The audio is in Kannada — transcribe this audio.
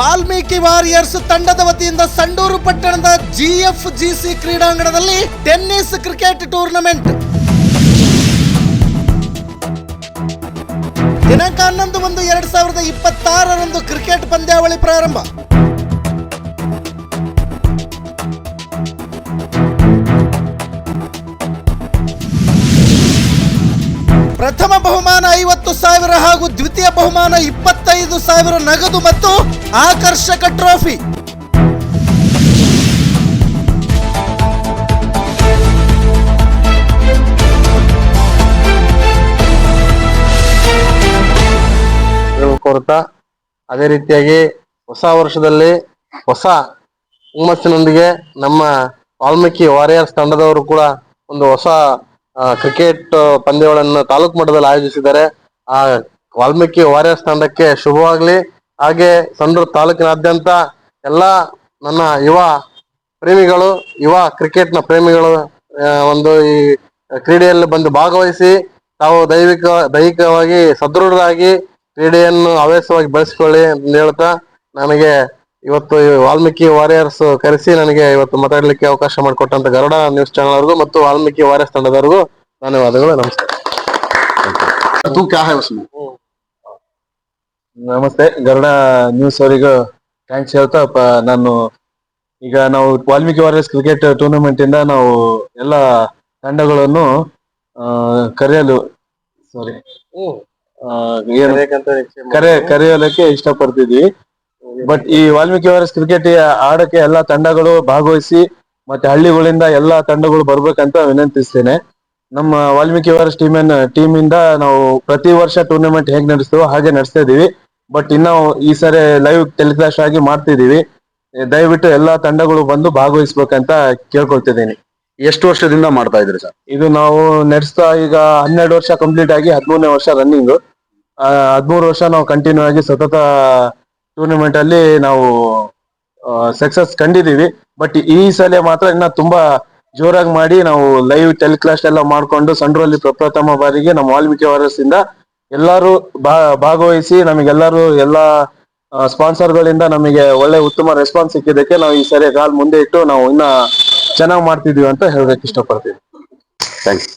ವಾಲ್ಮೀಕಿ ವಾರಿಯರ್ಸ್ ತಂಡದ ವತಿಯಿಂದ ಸಂಡೂರು ಪಟ್ಟಣದ ಜಿಎಫ್ ಜಿಸಿ ಕ್ರೀಡಾಂಗಣದಲ್ಲಿ ಟೆನ್ನಿಸ್ ಕ್ರಿಕೆಟ್ ಟೂರ್ನಮೆಂಟ್. ದಿನಾಂಕ ಹನ್ನೊಂದು ಒಂದು ಎರಡ್ ಸಾವಿರದ ಇಪ್ಪತ್ತಾರರಂದು ಕ್ರಿಕೆಟ್ ಪಂದ್ಯಾವಳಿ ಪ್ರಾರಂಭ. ಪ್ರಥಮ ಬಹುಮಾನ ಐವತ್ತು ಸಾವಿರ ಹಾಗೂ ದ್ವಿತೀಯ ಬಹುಮಾನ ಇಪ್ಪತ್ತೈದು ಸಾವಿರ ನಗದು ಮತ್ತು ಆಕರ್ಷಕ ಟ್ರೋಫಿ. ಕೋರುತ್ತಾ ಅದೇ ರೀತಿಯಾಗಿ ಹೊಸ ವರ್ಷದಲ್ಲಿ ಹೊಸ ಹುಮ್ಮಸ್ಸಿನೊಂದಿಗೆ ನಮ್ಮ ವಾಲ್ಮೀಕಿ ವಾರಿಯರ್ಸ್ ತಂಡದವರು ಕೂಡ ಒಂದು ಹೊಸ ಕ್ರಿಕೆಟ್ ಪಂದ್ಯಗಳನ್ನು ತಾಲೂಕು ಮಟ್ಟದಲ್ಲಿ ಆಯೋಜಿಸಿದ್ದಾರೆ. ಆ, ವಾಲ್ಮೀಕಿ ವಾರಿಯರ್ಸ್ ತಂಡಕ್ಕೆ ಶುಭವಾಗಲಿ. ಹಾಗೆ ಸಂಡೂರು ತಾಲೂಕಿನಾದ್ಯಂತ ಎಲ್ಲ ನನ್ನ ಯುವ ಪ್ರೇಮಿಗಳು, ಯುವ ಕ್ರಿಕೆಟ್ನ ಪ್ರೇಮಿಗಳು ಒಂದು ಈ ಕ್ರೀಡೆಯಲ್ಲಿ ಬಂದು ಭಾಗವಹಿಸಿ ತಾವು ದೈವಿಕ, ದೈಹಿಕವಾಗಿ ಸದೃಢರಾಗಿ ಕ್ರೀಡೆಯನ್ನು ಹವ್ಯಾಸವಾಗಿ ಬೆಳೆಸ್ಕೊಳ್ಳಿ ಅಂತ ಹೇಳ್ತಾ ನನಗೆ ಇವತ್ತು ಈ ವಾಲ್ಮೀಕಿ ವಾರಿಯರ್ಸ್ ಕರೆಸಿ ನನಗೆ ಇವತ್ತು ಮಾತಾಡ್ಲಿಕ್ಕೆ ಅವಕಾಶ ಮಾಡಿಕೊಟ್ಟಂತ ಗರುಡ ನ್ಯೂಸ್ ಚಾನಲ್ ಅವ್ರಿಗೂ ಮತ್ತು ವಾಲ್ಮೀಕಿ ವಾರಿಯರ್ಸ್ ತಂಡದವರಿಗೂ ಧನ್ಯವಾದಗಳು ನಮಸ್ಕಾರ तू क्या है उसमें ನಮಸ್ತೆ ಗರುಡ ನ್ಯೂಸ್ ಅವರಿಗೂ ಥ್ಯಾಂಕ್ಸ್ ಹೇಳ್ತಾ ಪ- ನಾನು ಈಗ ನಾವು ವಾಲ್ಮೀಕಿ ವಾರಿಯರ್ಸ್ ಕ್ರಿಕೆಟ್ ಟೂರ್ನಮೆಂಟ್ ಇಂದ ನಾವು ಎಲ್ಲ ತಂಡಗಳನ್ನು ಆ, ಕರೆಯಲು ಸಾರಿ ಏನು ಕರೆ ಕರೆಯಲಿಕ್ಕೆ ಇಷ್ಟಪಡ್ತಿದ್ವಿ ಬಟ್ ಈ ವಾಲ್ಮೀಕಿ ವಾರಿಯರ್ಸ್ ಕ್ರಿಕೆಟ್ ಆಡಕ್ಕೆ ಎಲ್ಲಾ ತಂಡಗಳು ಭಾಗವಹಿಸಿ ಮತ್ತೆ ಹಳ್ಳಿಗಳಿಂದ ಎಲ್ಲಾ ತಂಡಗಳು ಬರ್ಬೇಕಂತ ವಿನಂತಿಸ್ತೇನೆ. ನಮ್ಮ ವಾಲ್ಮೀಕಿ ವಾರಿಯರ್ಸ್ ಟೀಮ್ ಟೀಮ್ ಇಂದ ನಾವು ಪ್ರತಿ ವರ್ಷ ಟೂರ್ನಮೆಂಟ್ ಹೇಗ್ ನಡೆಸ್ತೇವೋ ಹಾಗೆ ನಡೆಸ್ತಾ ಇದೀವಿ ಬಟ್ ಇನ್ನು ಈ ಸರಿ ಲೈವ್ ಟೆಲಿಕಾಸ್ಟ್ ಆಗಿ ಮಾಡ್ತಿದೀವಿ ದಯವಿಟ್ಟು ಎಲ್ಲಾ ತಂಡಗಳು ಬಂದು ಭಾಗವಹಿಸ್ಬೇಕಂತ ಕೇಳ್ಕೊಳ್ತಿದ್ದೀನಿ. ಎಷ್ಟು ವರ್ಷದಿಂದ ಮಾಡ್ತಾ ಇದ್ರಿ ಸರ್? ಇದು ನಾವು ನಡೆಸ್ತಾ ಈಗ ಹನ್ನೆರಡು ವರ್ಷ ಕಂಪ್ಲೀಟ್ ಆಗಿ ಹದಿಮೂರನೇ ವರ್ಷ ರನ್ನಿಂಗ್ ಹದಿಮೂರು ವರ್ಷ ನಾವು ಕಂಟಿನ್ಯೂ ಆಗಿ ಸತತ ಟೂರ್ನಮೆಂಟ್ ಅಲ್ಲಿ ನಾವು ಸಕ್ಸಸ್ ಕಂಡಿದೀವಿ ಬಟ್ ಈ ಸಲ ಮಾತ್ರ ಇನ್ನ ತುಂಬಾ ಜೋರಾಗಿ ಮಾಡಿ ನಾವು ಲೈವ್ ಟೆಲಿಕಾಸ್ಟ್ ಎಲ್ಲ ಮಾಡ್ಕೊಂಡು ಸಂಡ್ರಲ್ಲಿ ಪ್ರಪ್ರಥಮ ಬಾರಿಗೆ ನಮ್ಮ ವಾಲ್ಮೀಕಿ ವಾರಸ್ ಇಂದ ಎಲ್ಲರೂ ಭಾಗವಹಿಸಿ ನಮಗೆಲ್ಲರೂ ಎಲ್ಲಾ ಸ್ಪಾನ್ಸರ್ ಗಳಿಂದ ನಮಗೆ ಒಳ್ಳೆ ಉತ್ತಮ ರೆಸ್ಪಾನ್ಸ್ ಸಿಕ್ಕಿದ್ದಕ್ಕೆ ನಾವು ಈ ಸರಿ ಕಾಲ್ ಮುಂದೆ ಇಟ್ಟು ನಾವು ಇನ್ನ ಚೆನ್ನಾಗಿ ಮಾಡ್ತಿದೀವಿ ಅಂತ ಹೇಳ್ಬೇಕು ಇಷ್ಟಪಡ್ತೀವಿ ಥ್ಯಾಂಕ್ಸ್